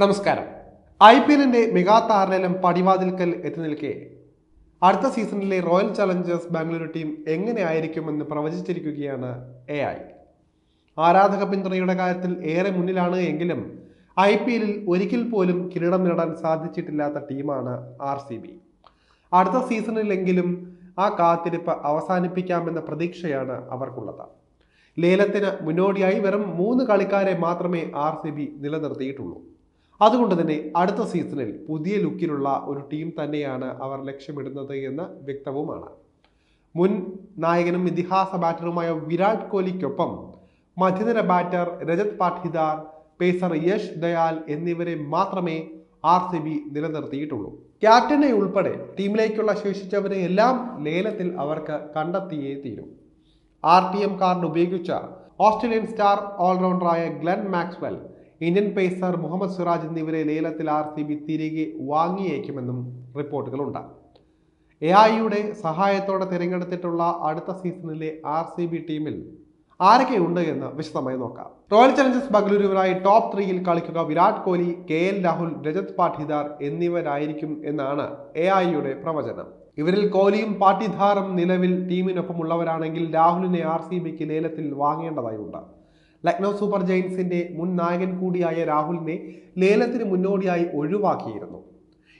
നമസ്കാരം. I P എല്ലിന്റെ mega താരലേലം പടിവാതിൽക്കൽ എത്തി നിൽക്കെ. അടുത്ത സീസണിലെ റോയൽ ചലഞ്ചേഴ്സ് ബാംഗ്ലൂരു ടീം എങ്ങനെയായിരിക്കുമെന്ന് പ്രവചിച്ചിരിക്കുകയാണ് എ ഐ. ആരാധക പിന്തുണയുടെ കാര്യത്തിൽ ഏറെ മുന്നിലാണ് എങ്കിലും ഐ പി എല്ലിൽ ഒരിക്കൽ പോലും കിരീടം നേടാൻ സാധിച്ചിട്ടില്ലാത്ത ടീമാണ് ആർ സി ബി. അടുത്ത സീസണിലെങ്കിലും ആ കാത്തിരിപ്പ് അവസാനിപ്പിക്കാമെന്ന പ്രതീക്ഷയാണ് അവർക്കുള്ളത്. ലേലത്തിന് മുന്നോടിയായി വെറും മൂന്ന് കളിക്കാരെ മാത്രമേ ആർ സി ബി നിലനിർത്തിയിട്ടുള്ളൂ. അതുകൊണ്ട് തന്നെ അടുത്ത സീസണിൽ പുതിയ ലുക്കിലുള്ള ഒരു ടീം തന്നെയാണ് അവർ ലക്ഷ്യമിടുന്നത് എന്ന് വ്യക്തവുമാണ്. മുൻ നായകനും ഇതിഹാസ ബാറ്ററുമായ വിരാട് കോഹ്ലിക്കൊപ്പം മധ്യനിര ബാറ്റർ രജത് പാഠിദാർ പേസർ യശ് ദയാൽ എന്നിവരെ മാത്രമേ ആർ സി ബി നിലനിർത്തിയിട്ടുള്ളൂ. ക്യാപ്റ്റനെ ഉൾപ്പെടെ ടീമിലേക്കുള്ള ശേഷിച്ചവരെ എല്ലാം ലേലത്തിൽ അവർക്ക് കണ്ടെത്തിയേ തീരും. ആർ ടി എം കാർഡ് ഉപയോഗിച്ച Australian star ഓൾറൗണ്ടറായ Glenn Maxwell Indian pacer Muhammad Siraj എന്നിവരെ ലേലത്തിൽ ആർ സി ബി തിരികെ വാങ്ങിയേക്കുമെന്നും റിപ്പോർട്ടുകളുണ്ട്. എ ഐയുടെ സഹായത്തോടെ തിരഞ്ഞെടുത്തിട്ടുള്ള അടുത്ത സീസണിലെ ആർ സി ബി ടീമിൽ ആരൊക്കെയുണ്ട് എന്ന് വിശദമായി നോക്കാം. റോയൽ ചലഞ്ചേഴ്സ് ബംഗളൂരുവിനായി ടോപ്പ് ത്രീയിൽ കളിക്കുക വിരാട് കോഹ്ലി കെ എൽ രാഹുൽ രജത് പാഠിദാർ എന്നിവരായിരിക്കും എന്നാണ് എ ഐയുടെ പ്രവചനം. ഇവരിൽ കോഹ്ലിയും പാട്ടിധാറും നിലവിൽ ടീമിനൊപ്പമുള്ളവരാണെങ്കിൽ രാഹുലിനെ ആർ സി ബിക്ക് ലേലത്തിൽ വാങ്ങേണ്ടതായുണ്ട്. ലക്നൗ സൂപ്പർ ജയൻസിന്റെ മുൻ നായകൻ കൂടിയായ രാഹുലിനെ ലേലത്തിന് മുന്നോടിയായി ഒഴിവാക്കിയിരുന്നു.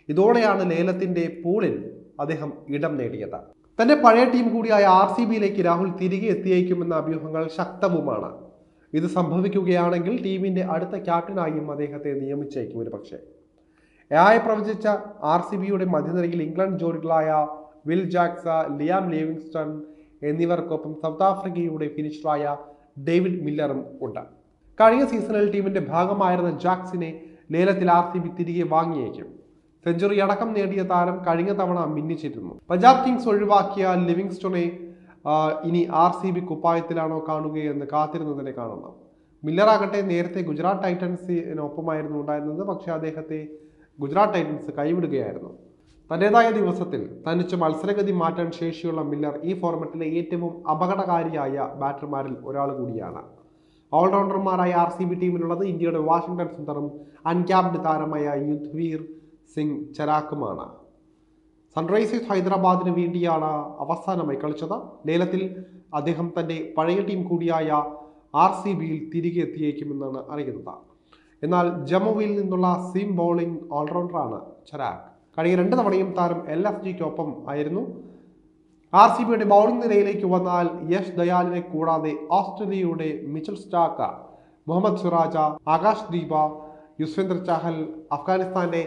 ഇതോടെയാണ് ലേലത്തിന്റെ പൂളിൽ അദ്ദേഹം ഇടം നേടിയത്. തന്റെ പഴയ ടീം കൂടിയായ ആർ സി ബിയിലേക്ക് രാഹുൽ തിരികെ എത്തിയേക്കുമെന്ന അഭ്യൂഹങ്ങൾ ശക്തവുമാണ്. ഇത് സംഭവിക്കുകയാണെങ്കിൽ ടീമിന്റെ അടുത്ത ക്യാപ്റ്റനായും അദ്ദേഹത്തെ നിയമിച്ചേക്കും ഒരു പക്ഷേ ഏയായി പ്രവചിച്ച ആർ സി ബിയുടെ മധ്യനിരയിൽ ഇംഗ്ലണ്ട് ജോഡികളായ വിൽ ജാക്സ ലിയാം ലിവിങ്സ്റ്റൺ എന്നിവർക്കൊപ്പം സൗത്ത് ആഫ്രിക്കയുടെ ഫിനിഷറായ ഡേവിഡ് മില്ലറും ഉണ്ട്. കഴിഞ്ഞ സീസണിൽ ടീമിന്റെ ഭാഗമായിരുന്ന ജാക്സിനെ ലേലത്തിൽ ആർ സി ബി തിരികെ വാങ്ങിയേക്കും. സെഞ്ചുറി അടക്കം നേടിയ താരം കഴിഞ്ഞ തവണ മിന്നിച്ചിരുന്നു. പഞ്ചാബ് കിങ്സ് ഒഴിവാക്കിയ ലിവിങ്സ്റ്റോണെ ഇനി ആർ സി ബി കുപ്പായത്തിലാണോ കാണുകയെന്ന് കാത്തിരുന്നതിനെ കാണുന്നു. മില്ലറാകട്ടെ നേരത്തെ ഗുജറാത്ത് ടൈറ്റൻസിനൊപ്പമായിരുന്നു ഉണ്ടായിരുന്നത് പക്ഷേ അദ്ദേഹത്തെ ഗുജറാത്ത് ടൈറ്റൻസ് കൈവിടുകയായിരുന്നു. തന്റെതായ ദിവസത്തിൽ തനിച്ച് മത്സരഗതി മാറ്റാൻ ശേഷിയുള്ള മില്ലർ ഈ ഫോർമാറ്റിലെ ഏറ്റവും അപകടകാരിയായ ബാറ്റർമാരിൽ ഒരാൾ കൂടിയാണ്. ഓൾറൗണ്ടർമാരായ ആർ സി ബി ടീമിലുള്ളത് ഇന്ത്യയുടെ വാഷിംഗ്ടൺ സുന്ദറും അൺക്യാപ്ഡ് താരമായ യുദ്ധ്വീർ സിംഗ് ചരാക്കുമാണ്. സൺറൈസേഴ്സ് ഹൈദരാബാദിന് വേണ്ടിയാണ് അവസാനമായി കളിച്ചത്. ലേലത്തിൽ അദ്ദേഹം തന്റെ പഴയ ടീം കൂടിയായ ആർ സി ബിയിൽ തിരികെ എത്തിയേക്കുമെന്നാണ് അറിയുന്നത്. എന്നാൽ ജമ്മുവിൽ നിന്നുള്ള സീം ബോളിംഗ് ഓൾറൗണ്ടറാണ് ചരാഗ്. കഴിഞ്ഞ രണ്ട് തവണയും താരം എൽ എഫ് ജിക്കൊപ്പം ആയിരുന്നു. ആർ സി ബിയുടെ ബൗളിംഗ് നിരയിലേക്ക് വന്നാൽ യശ് ദയാലിനെ കൂടാതെ ഓസ്ട്രേലിയയുടെ മിച്ചൽ സ്റ്റാക്ക മുഹമ്മദ് സിറാജ ആകാശ് ദീപ യുസ്വേന്ദ്ര ചഹൽ അഫ്ഗാനിസ്ഥാന്റെ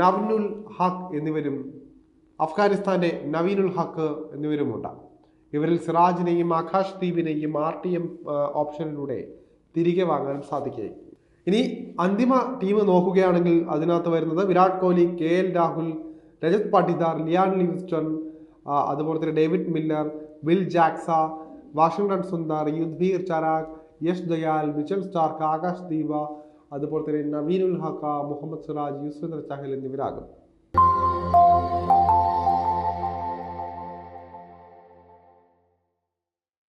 നവ്നുൽ ഹക്ക് എന്നിവരും അഫ്ഗാനിസ്ഥാന്റെ നവീനുൽ ഹക്ക് എന്നിവരുമുണ്ട്. ഇവരിൽ സിറാജിനെയും ആകാശ് ദീപിനെയും ആർ ടി എം ഓപ്ഷനിലൂടെ തിരികെ വാങ്ങാൻ സാധിക്കുകയും ഇനി അന്തിമ ടീം നോക്കുകയാണെങ്കിൽ അതിനകത്ത് വരുന്നത് Virat Kohli K L Rahul Rajat Patidar Liam Livingstone അതുപോലെ തന്നെ David Miller Will Jacks Washington Sundar Yudhvir Charak Yash Dayal Mitchell Starc Akash Deep അതുപോലെ തന്നെ നവീനുൽ ഹക്ക മുഹമ്മദ് സിറാജ് യുസ്വേന്ദ്ര ചഹൽ എന്നിവരാകും.